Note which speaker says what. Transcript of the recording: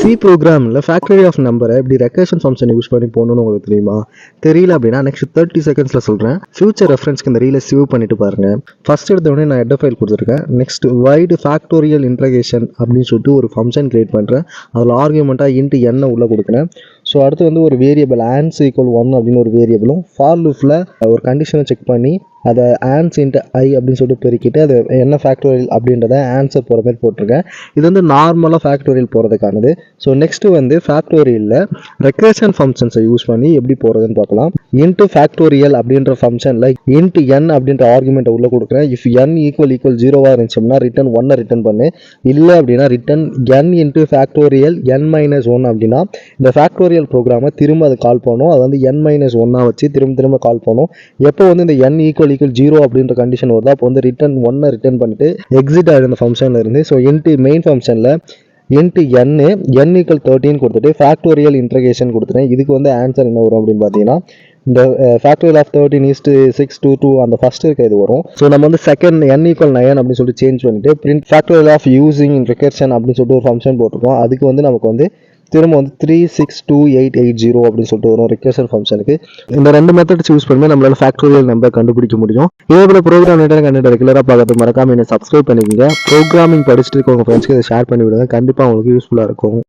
Speaker 1: C ப்ரோக்ராமில் factory of நம்பரை இப்படி ரெக்கர்ஷன் ஃபங்க்ஷன் யூஸ் பண்ணி போகணும்னு உங்களுக்கு தெரியுமா? தெரியல அப்படின்னா நெக்ஸ்ட் தேர்ட்டி செகண்ட்ஸில் சொல்கிறேன் ஃபியூச்சர் ரெஃபரன்ஸ்க்கு இந்த ரீலை சேவ் பண்ணிட்டு பாருங்கள் ஃபர்ஸ்ட் எடுத்த உடனே நான் ஹெட் ஃபைல் கொடுத்துருக்கேன். நெக்ஸ்ட் வைடு ஃபேக்டோரியல் இன்ட்ரகேஷன் அப்படின்னு சொல்லிட்டு ஒரு ஃபங்க்ஷன் கிரியேட் பண்ணுறேன் அதில் ஆர்குமெண்ட்டாக இன்ட்டு என்ன உள்ளே கொடுக்குறேன். ஸோ அடுத்து வந்து ஒரு வேரியபிள் ஆன்ஸ் ஈக்குவல் ஒன் அப்படின்னு ஒரு வேரியபிளும் ஃபார் லூஃபில் ஒரு கண்டிஷனை செக் பண்ணி அதை ஆன்ஸ் இன்ட்டு ஐ அப்படின்னு சொல்லிட்டு பெருக்கிட்டு அது என்ன ஃபேக்டோரியல் அப்படின்றத ஆன்சர் போகிற மாதிரி போட்டிருக்கேன். இது வந்து நார்மலாக ஃபேக்டோரியல் போகிறதுக்கானது ஸோ நெக்ஸ்ட்டு வந்து ஃபேக்டோரியலில் ரெக்ரேஷன் ஃபங்க்ஷன்ஸை யூஸ் பண்ணி எப்படி போகிறதுன்னு பார்க்கலாம். இன்ட்டு ஃபேக்டோரியல் அப்படின்ற ஃபங்க்ஷனில் இன்ட்டு என் அப்படின்ற ஆர்குமெண்ட்டை உள்ளே கொடுக்குறேன். இஃப் என் ஈக்குவல் ஈக்குவல் ஜீரோவாக இருந்துச்சோம்னா ரிட்டன் ஒன்னை ரிட்டன் பண்ணு. இல்லை அப்படின்னா return n into factorial n minus one அப்படின்னா இந்த ஃபேக்டோரியல் ப்ரோக்ராமை திரும்ப அது கால் பண்ணும். அது வந்து என் மைனஸ் ஒன்னாக வச்சு திரும்ப திரும்ப கால் பண்ணும். எப்போ வந்து இந்த என் ஈக்குவல் ஈக்குவல் ஜீரோ அப்படின்ற கண்டிஷன் வருதா? அப்போ வந்து ரிட்டன் ஒன்னை ரிட்டன் பண்ணிட்டு எக்ஸிட் ஆகிடும் அந்த ஃபங்க்ஷனில் இருந்து. ஸோ இன்ட்டு மெயின் ஃபங்க்ஷனில் int n n equal thirteen கொடுத்துட்டு ஃபேக்டோரியல் இன்ட்ரகேஷன் கொடுத்துட்டேன். இதுக்கு வந்து ஆன்சர் என்ன வரும் அப்படின்னு பார்த்தீங்கன்னா இந்த factorial of thirteen is six two two அந்த ஃபஸ்ட் இருக்க இது வரும். ஸோ நம்ம வந்து செகண்ட் என் ஈக்குவல் நயன் அப்படின்னு சொல்லிட்டு சேஞ்ச் பண்ணிட்டு print factorial of using recursion அப்படின்னு சொல்லிட்டு ஒரு ஃபங்க்ஷன் போட்டிருக்கோம். அதுக்கு வந்து நமக்கு வந்து திரும்ப வந்து three six two eight eight zero அப்படின்னு சொல்லிட்டு வரும் ரெக்கர்ஷன் ஃபங்க்ஷனுக்கு இந்த ரெண்டு மெத்தட் யூஸ் பண்ணி நம்மளால ஃபேக்டோரியல் நம்பர் கண்டுபிடிக்க முடியும். இதே போல ப்ரோக்ராம் கண்டிப்பாக ரெகுலராக பார்க்கறது மறக்காம என்ன சப்ஸ்கிரைப் பண்ணிக்கோங்க. ப்ரோக்ராமிங் படிச்சுட்டு இருக்கவங்க ஃப்ரெண்ட்ஸ்க்கு இதை ஷேர் பண்ணி விடுங்க. கண்டிப்பாக உங்களுக்கு யூஸ்ஃபுல்லாக இருக்கும்.